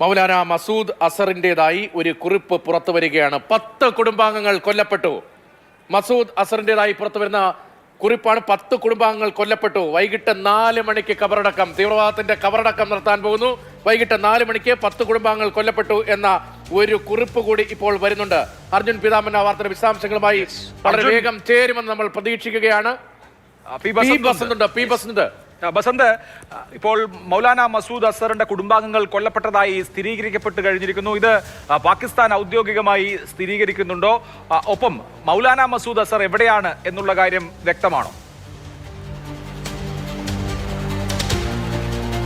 മൗലാന മസൂദ് അസറിന്റെതായി ഒരു കുറിപ്പ് പുറത്തു വരികയാണ്. പത്ത് കുടുംബാംഗങ്ങൾ കൊല്ലപ്പെട്ടു. മസൂദ് അസറിന്റെതായി പുറത്തു വരുന്ന കുറിപ്പാണ് പത്ത് കുടുംബാംഗങ്ങൾ കൊല്ലപ്പെട്ടു. വൈകിട്ട് നാല് മണിക്ക് കബറടക്കം തീവ്രവാദത്തിന്റെ കബറടക്കം നടത്താൻ പോകുന്നു. വൈകിട്ട് നാല് മണിക്ക് പത്ത് കുടുംബാംഗങ്ങൾ കൊല്ലപ്പെട്ടു എന്ന ഒരു കുറിപ്പ് കൂടി ഇപ്പോൾ വരുന്നുണ്ട്. അർജുൻ പിതാമൻ ആ വാർത്തയുടെ വിശദാംശങ്ങളുമായി വളരെ വേഗം ചേരുമെന്ന് നമ്മൾ പ്രതീക്ഷിക്കുകയാണ്. പി ബസ് ഉണ്ട് പി ബസ് ആ, ബസന്ത് ഇപ്പോൾ മൗലാന മസൂദ് അസറിന്റെ കുടുംബാംഗങ്ങൾ കൊല്ലപ്പെട്ടതായി സ്ഥിരീകരിക്കപ്പെട്ട് കഴിഞ്ഞിരിക്കുന്നു. ഇത് പാകിസ്ഥാൻ ഔദ്യോഗികമായി സ്ഥിരീകരിക്കുന്നുണ്ടോ? ഒപ്പം മൗലാന മസൂദ് അസർ എവിടെയാണ് എന്നുള്ള കാര്യം വ്യക്തമാണോ?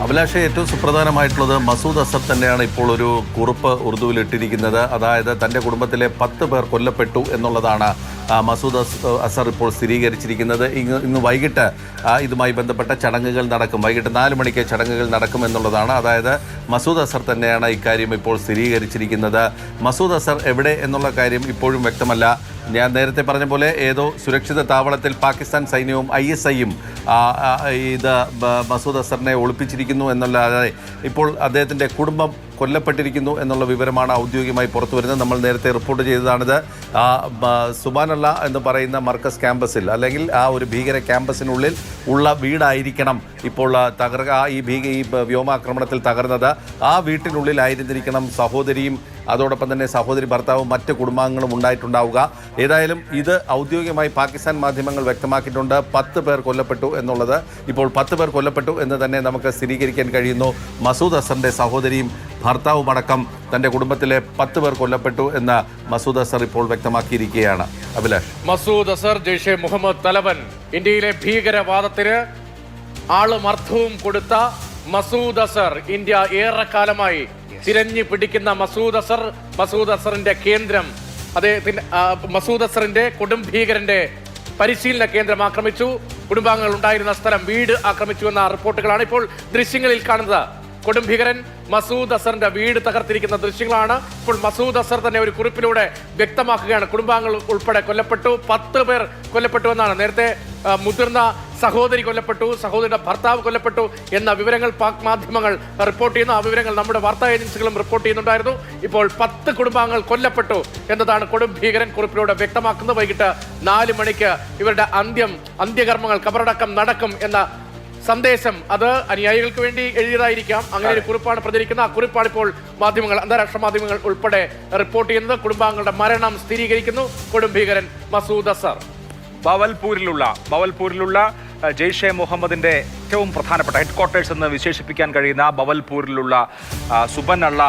അഭിലാഷ ഏറ്റവും സുപ്രധാനമായിട്ടുള്ളത് മസൂദ് അസർ തന്നെയാണ് ഇപ്പോൾ ഒരു കുറിപ്പ് ഉറുദുവിൽ ഇട്ടിരിക്കുന്നത്. അതായത് തന്റെ കുടുംബത്തിലെ പത്ത് പേർ കൊല്ലപ്പെട്ടു എന്നുള്ളതാണ് മസൂദ് അസർ ഇപ്പോൾ സ്ഥിരീകരിച്ചിരിക്കുന്നത്. ഇന്ന് ഇന്ന് വൈകിട്ട് ഇതുമായി ബന്ധപ്പെട്ട ചടങ്ങുകൾ നടക്കും. വൈകിട്ട് നാല് മണിക്ക് ചടങ്ങുകൾ നടക്കും എന്നുള്ളതാണ്. അതായത് മസൂദ് അസർ തന്നെയാണ് ഇക്കാര്യം ഇപ്പോൾ സ്ഥിരീകരിച്ചിരിക്കുന്നത്. മസൂദ് അസർ എവിടെ എന്നുള്ള കാര്യം ഇപ്പോഴും വ്യക്തമല്ല. ഞാൻ നേരത്തെ പറഞ്ഞ പോലെ ഏതോ സുരക്ഷിത താവളത്തിൽ പാകിസ്ഥാൻ സൈന്യവും ഐ എസ് ഐയും ഇത് മസൂദ് അസറിനെ ഒളിപ്പിച്ചിരിക്കുന്നു എന്നുള്ളതായി ഇപ്പോൾ അദ്ദേഹത്തിന്റെ കുടുംബം കൊല്ലപ്പെട്ടിരിക്കുന്നു എന്നുള്ള വിവരമാണ് ഔദ്യോഗികമായി പുറത്തു വരുന്നത്. നമ്മൾ നേരത്തെ റിപ്പോർട്ട് ചെയ്തതാണിത്. സുബാനല്ല എന്ന് പറയുന്ന മർക്കസ് ക്യാമ്പസിൽ അല്ലെങ്കിൽ ആ ഒരു ഭീകര ക്യാമ്പസിനുള്ളിൽ ഉള്ള വീടായിരിക്കണം ഇപ്പോൾ തകർ ഈ ഭീക ഈ വ്യോമാക്രമണത്തിൽ തകർന്നത്. ആ വീട്ടിനുള്ളിലായിരുന്നിരിക്കണം സഹോദരിയും അതോടൊപ്പം തന്നെ സഹോദരി ഭർത്താവും മറ്റ് കുടുംബാംഗങ്ങളും ഉണ്ടായിട്ടുണ്ടാവുക. ഏതായാലും ഇത് ഔദ്യോഗികമായി പാകിസ്ഥാൻ മാധ്യമങ്ങൾ വ്യക്തമാക്കിയിട്ടുണ്ട്. പത്ത് പേർ കൊല്ലപ്പെട്ടു എന്നുള്ളത്. ഇപ്പോൾ പത്ത് പേർ കൊല്ലപ്പെട്ടു എന്ന് തന്നെ നമുക്ക് സ്ഥിരീകരിക്കാൻ കഴിയുന്നു. മസൂദ് അസറിന്റെ സഹോദരിയും ഭർത്താവും തന്റെ കുടുംബത്തിലെ പത്ത് പേർ കൊല്ലപ്പെട്ടു എന്ന് മസൂദ് അസർ ഇപ്പോൾ വ്യക്തമാക്കിയിരിക്കുകയാണ്. അഭിലാഷ്. മസൂദ് അസർ ജെയ്ഷെ മുഹമ്മദ് തലവൻ ഇന്ത്യയിലെ ഭീകരവാദത്തിന് ആളും അർത്ഥവും കൊടുത്ത മസൂദ് അസർ ഇന്ത്യ ഏറെക്കാലമായി തിരഞ്ഞു പിടിക്കുന്ന മസൂദ് അസർ മസൂദ് അസറിന്റെ കേന്ദ്രം അദ്ദേഹത്തിന്റെ മസൂദ് അസറിന്റെ കൊടും ഭീകരന്റെ പരിശീലന കേന്ദ്രം ആക്രമിച്ചു. കുടുംബാംഗങ്ങൾ ഉണ്ടായിരുന്ന സ്ഥലം വീട് ആക്രമിച്ചു എന്ന റിപ്പോർട്ടുകളാണ് ഇപ്പോൾ ദൃശ്യങ്ങളിൽ കാണുന്നത്. കൊടും ഭീകരൻ മസൂദ് അസറിന്റെ വീട് തകർത്തിരിക്കുന്ന ദൃശ്യങ്ങളാണ്. ഇപ്പോൾ മസൂദ് അസർ തന്നെ ഒരു കുറിപ്പിലൂടെ വ്യക്തമാക്കുകയാണ്. കുടുംബാംഗങ്ങൾ ഉൾപ്പെടെ കൊല്ലപ്പെട്ടു. പത്ത് പേർ കൊല്ലപ്പെട്ടു എന്നാണ്. നേരത്തെ മുതിർന്ന സഹോദരി കൊല്ലപ്പെട്ടു സഹോദരിയുടെ ഭർത്താവ് കൊല്ലപ്പെട്ടു എന്ന വിവരങ്ങൾ പാക് മാധ്യമങ്ങൾ റിപ്പോർട്ട് ചെയ്യുന്നു. ആ വിവരങ്ങൾ നമ്മുടെ വാർത്താ ഏജൻസികളും റിപ്പോർട്ട് ചെയ്യുന്നുണ്ടായിരുന്നു. ഇപ്പോൾ പത്ത് കുടുംബാംഗങ്ങൾ കൊല്ലപ്പെട്ടു എന്നതാണ് കൊടും ഭീകരൻ കുറിപ്പിലൂടെ വ്യക്തമാക്കുന്നത് വൈകിട്ട് നാല് മണിക്ക് ഇവരുടെ അന്ത്യം അന്ത്യകർമ്മങ്ങൾ കബറടക്കം നടക്കും എന്ന സന്ദേശം അത് അനുയായികൾക്ക് വേണ്ടി എഴുതിയതായിരിക്കാം. അങ്ങനെ ഒരു കുറിപ്പാണ് പ്രചരിക്കുന്നത് ആ കുറിപ്പാണ് ഇപ്പോൾ മാധ്യമങ്ങൾ അന്താരാഷ്ട്ര മാധ്യമങ്ങൾ ഉൾപ്പെടെ റിപ്പോർട്ട് ചെയ്യുന്നത്. കുടുംബാംഗങ്ങളുടെ മരണം സ്ഥിരീകരിക്കുന്നു. കൊടും ഭീകരൻ മസൂദ് അസർ ബവൽപൂരിലുള്ള ബവൽപൂരിലുള്ള ജെയ്ഷെ മുഹമ്മദിന്റെ ഏറ്റവും പ്രധാനപ്പെട്ട ഹെഡ് ക്വാർട്ടേഴ്സ് എന്ന് വിശേഷിപ്പിക്കാൻ കഴിയുന്ന ബവൽപൂരിലുള്ള സുബൻ അള്ള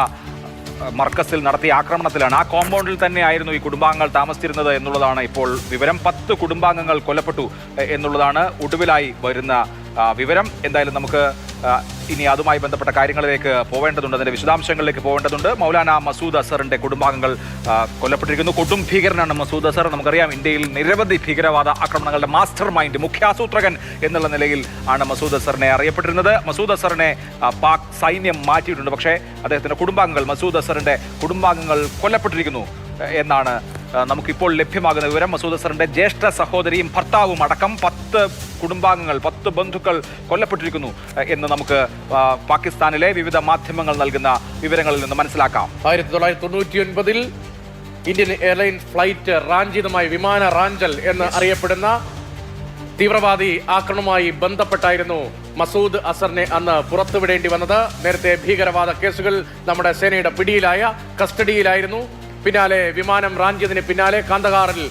മർക്കസിൽ നടത്തിയ ആക്രമണത്തിലാണ്. ആ കോമ്പൗണ്ടിൽ തന്നെയായിരുന്നു ഈ കുടുംബാംഗങ്ങൾ താമസിച്ചിരുന്നത് എന്നുള്ളതാണ് ഇപ്പോൾ വിവരം. പത്ത് കുടുംബാംഗങ്ങൾ കൊല്ലപ്പെട്ടു എന്നുള്ളതാണ് ഒടുവിലായി വരുന്ന വിവരം എന്തായാലും നമുക്ക് ഇനി അതുമായി ബന്ധപ്പെട്ട കാര്യങ്ങളിലേക്ക് പോവേണ്ടതുണ്ട്. അതിന്റെ വിശദാംശങ്ങളിലേക്ക് പോവേണ്ടതുണ്ട്. മൗലാന മസൂദ് അസറിന്റെ കുടുംബാംഗങ്ങൾ കൊല്ലപ്പെട്ടിരിക്കുന്നു. കൊടും ഭീകരനാണ് മസൂദ് അസർ. നമുക്കറിയാം ഇന്ത്യയിൽ നിരവധി ഭീകരവാദ ആക്രമണങ്ങളുടെ മാസ്റ്റർ മൈൻഡ് മുഖ്യാസൂത്രകൻ എന്നുള്ള നിലയിൽ ആണ് മസൂദ് അസറിനെ അറിയപ്പെട്ടിരുന്നത്. മസൂദ് അസറിനെ പാക് സൈന്യം മാറ്റിയിട്ടുണ്ട്. പക്ഷേ അദ്ദേഹത്തിന്റെ കുടുംബാംഗങ്ങൾ മസൂദ് അസറിന്റെ കുടുംബാംഗങ്ങൾ കൊല്ലപ്പെട്ടിരിക്കുന്നു എന്നാണ് നമുക്കിപ്പോൾ ലഭ്യമാകുന്ന വിവരം മസൂദ് അസറിന്റെ ജ്യേഷ്ഠ സഹോദരിയും ഭർത്താവും അടക്കം പത്ത് കുടുംബാംഗങ്ങൾ പത്ത് ബന്ധുക്കൾ കൊല്ലപ്പെട്ടിരിക്കുന്നു എന്ന് നമുക്ക് പാകിസ്ഥാനിലെ വിവിധ മാധ്യമങ്ങൾ നൽകുന്ന വിവരങ്ങളിൽ നിന്ന് മനസ്സിലാക്കാം. ആയിരത്തി തൊള്ളായിരത്തി തൊണ്ണൂറ്റി ഒൻപതിൽ ഇന്ത്യൻ എയർലൈൻ ഫ്ലൈറ്റ് റാഞ്ചിതുമായി വിമാന റാഞ്ചൽ എന്ന് അറിയപ്പെടുന്ന തീവ്രവാദി ആക്രമണവുമായി ബന്ധപ്പെട്ടായിരുന്നു മസൂദ് അസറിനെ അന്ന് പുറത്തുവിടേണ്ടി വന്നത്. നേരത്തെ ഭീകരവാദ കേസുകൾ നമ്മുടെ സേനയുടെ പിടിയിലായ കസ്റ്റഡിയിലായിരുന്നു. പിന്നാലെ വിമാനം റാഞ്ചിയതിന് പിന്നാലെ കാന്തഹാറിൽ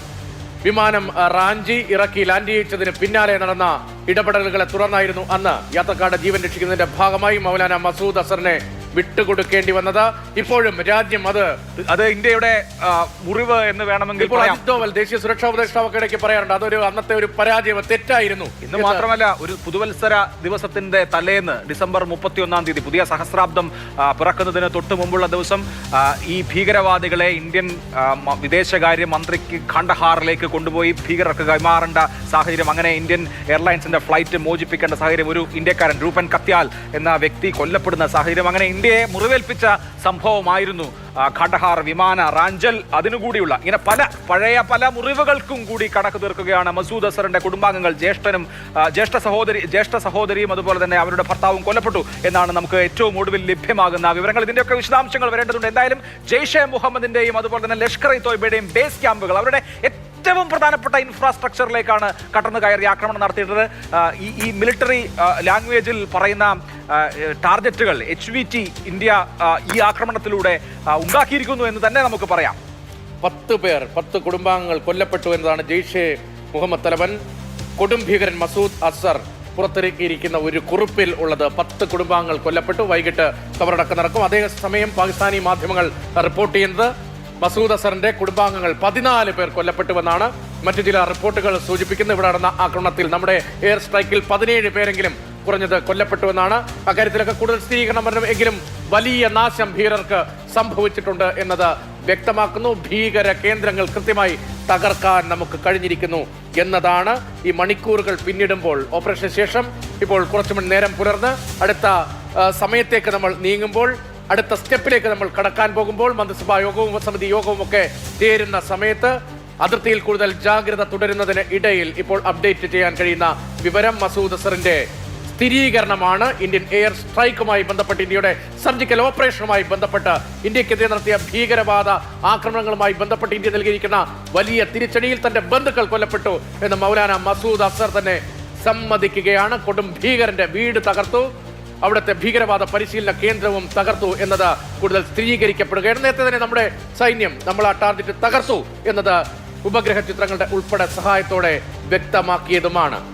വിമാനം റാഞ്ചി ഇറക്കി ലാൻഡ് ചെയ്യിച്ചതിന് പിന്നാലെ നടന്ന ഇടപെടലുകളെ തുടർന്നായിരുന്നു അന്ന് യാത്രക്കാരുടെ ജീവൻ രക്ഷിക്കുന്നതിന്റെ ഭാഗമായി മൗലാന മസൂദ് അസറിനെ വിട്ടുകൊടുക്കേണ്ടി വന്നത്. ഇപ്പോഴും രാജ്യം അത് അത് ഇന്ത്യയുടെ മുറിവ് എന്ന് വേണമെങ്കിൽ ഇപ്പോൾ അജിത് ഡോവൽ ദേശീയ സുരക്ഷാ ഉപദേഷ്ടാവൊക്കെ ഇടയ്ക്ക് പറയാറുണ്ട്. അതൊരു അന്നത്തെ ഒരു പരാജയം തെറ്റായിരുന്നു. ഇന്ന് മാത്രമല്ല ഒരു പുതുവത്സര ദിവസത്തിന്റെ തലേന്ന് ഡിസംബർ മുപ്പത്തിയൊന്നാം തീയതി പുതിയ സഹസ്രാബ്ദം പിറക്കുന്നതിന് തൊട്ട് മുമ്പുള്ള ദിവസം ഈ ഭീകരവാദികളെ ഇന്ത്യൻ വിദേശകാര്യ മന്ത്രിക്ക് ഖണ്ഡഹാറിലേക്ക് കൊണ്ടുപോയി ഭീകരർക്ക് കൈമാറേണ്ട സാഹചര്യം അങ്ങനെ ഇന്ത്യൻ എയർലൈൻസിന്റെ ഫ്ലൈറ്റ് മോചിപ്പിക്കേണ്ട സാഹചര്യം ഒരു ഇന്ത്യക്കാരൻ രൂപൻ കത്യാൽ എന്ന വ്യക്തി കൊല്ലപ്പെടുന്ന സാഹചര്യം അങ്ങനെ ഇന്ത്യ ഇന്ത്യയെ മുറിവേൽപ്പിച്ച സംഭവമായിരുന്നു ഖടഹാർ വിമാന റാഞ്ചൽ അതിനുകൂടിയുള്ള. ഇങ്ങനെ പല പഴയ പല മുറിവുകൾക്കും കൂടി കണക്ക് തീർക്കുകയാണ് മസൂദ് അസറിന്റെ കുടുംബാംഗങ്ങൾ. ജ്യേഷ്ഠനും ജ്യേഷ്ഠ സഹോദരി ജ്യേഷ്ഠ സഹോദരിയും അതുപോലെ തന്നെ അവരുടെ ഭർത്താവും കൊല്ലപ്പെട്ടു എന്നാണ് നമുക്ക് ഏറ്റവും ഒടുവിൽ ലഭ്യമാകുന്ന വിവരങ്ങൾ. ഇതിന്റെയൊക്കെ വിശദാംശങ്ങൾ വരേണ്ടതുണ്ട്. എന്തായാലും ജെയ്ഷെ മുഹമ്മദിന്റെയും അതുപോലെ തന്നെ ലഷ്കർ ഇ തോയ്ബയുടെയും ബേസ് ക്യാമ്പുകൾ അവരുടെ ഏറ്റവും പ്രധാനപ്പെട്ട ഇൻഫ്രാസ്ട്രക്ചറിലേക്കാണ് കടന്നു കയറി ആക്രമണം നടത്തിയിട്ടുള്ളത്. ഈ ഈ മിലിറ്ററി ലാംഗ്വേജിൽ പറയുന്ന ടാർഗറ്റുകൾ എച്ച് വി ടി ഇന്ത്യ ഈ ആക്രമണത്തിലൂടെ ഉണ്ടാക്കിയിരിക്കുന്നു എന്ന് തന്നെ നമുക്ക് പറയാം. പത്ത് പേർ പത്ത് കുടുംബാംഗങ്ങൾ കൊല്ലപ്പെട്ടു എന്നതാണ് ജെയ്ഷെ മുഹമ്മദ് തലവൻ. കൊടും ഭീകരൻ മസൂദ് അസർ പുറത്തിറക്കിയിരിക്കുന്ന ഒരു കുറിപ്പിൽ ഉള്ളത് പത്ത് കുടുംബാംഗങ്ങൾ കൊല്ലപ്പെട്ടു. വൈകിട്ട് കബറടക്കം നടക്കും. അതേസമയം പാകിസ്ഥാനി മാധ്യമങ്ങൾ റിപ്പോർട്ട് ചെയ്യുന്നത് മസൂദ് അസറിന്റെ കുടുംബാംഗങ്ങൾ പതിനാല് പേർ കൊല്ലപ്പെട്ടുവെന്നാണ് മറ്റു ചില റിപ്പോർട്ടുകൾ സൂചിപ്പിക്കുന്നത്. ഇവിടെ നടന്ന ആക്രമണത്തിൽ നമ്മുടെ എയർ സ്ട്രൈക്കിൽ പതിനേഴ് പേരെങ്കിലും കുറഞ്ഞത് കൊല്ലപ്പെട്ടുവെന്നാണ് അക്കാര്യത്തിലൊക്കെ കൂടുതൽ സ്ഥിരീകരണം വരണം എങ്കിലും വലിയ നാശം ഭീകരർക്ക് സംഭവിച്ചിട്ടുണ്ട് എന്നത് വ്യക്തമാക്കുന്നു. ഭീകര കേന്ദ്രങ്ങൾ കൃത്യമായി തകർക്കാൻ നമുക്ക് കഴിഞ്ഞിരിക്കുന്നു എന്നതാണ് ഈ മണിക്കൂറുകൾ പിന്നിടുമ്പോൾ ഓപ്പറേഷന് ശേഷം ഇപ്പോൾ കുറച്ചു മണി നേരം പുലർന്ന് അടുത്ത സമയത്തേക്ക് നമ്മൾ നീങ്ങുമ്പോൾ അടുത്ത സ്റ്റെപ്പിലേക്ക് നമ്മൾ കടക്കാൻ പോകുമ്പോൾ മന്ത്രിസഭാ യോഗവും ഉപസമിതി യോഗവും ഒക്കെ ചേരുന്ന സമയത്ത് അതിർത്തിയിൽ കൂടുതൽ ജാഗ്രത തുടരുന്നതിന് ഇടയിൽ ഇപ്പോൾ അപ്ഡേറ്റ് ചെയ്യാൻ കഴിയുന്ന വിവരം മസൂദ് അസറിന്റെ സ്ഥിരീകരണമാണ്. ഇന്ത്യൻ എയർ സ്ട്രൈക്കുമായി ബന്ധപ്പെട്ട് ഇന്ത്യയുടെ സർജിക്കൽ ഓപ്പറേഷനുമായി ബന്ധപ്പെട്ട് ഇന്ത്യക്കെതിരെ നടത്തിയ ഭീകരവാദ ആക്രമണങ്ങളുമായി ബന്ധപ്പെട്ട് ഇന്ത്യ നൽകിയിരിക്കുന്ന വലിയ തിരിച്ചടിയിൽ തന്റെ ബന്ധുക്കൾ കൊല്ലപ്പെട്ടു എന്ന് മൗലാന മസൂദ് അസർ തന്നെ സമ്മതിക്കുകയാണ്. കൊടും ഭീകരന്റെ വീട് തകർത്തു. അവിടുത്തെ ഭീകരവാദ പരിശീലന കേന്ദ്രവും തകർത്തു എന്നത് കൂടുതൽ സ്ഥിരീകരിക്കപ്പെടുകയാണ്. നേരത്തെ തന്നെ നമ്മുടെ സൈന്യം നമ്മൾ ആ ടാർഗറ്റ് തകർത്തു എന്നത് ഉപഗ്രഹ ചിത്രങ്ങളുടെ ഉൾപ്പെടെ സഹായത്തോടെ വ്യക്തമാക്കിയതുമാണ്.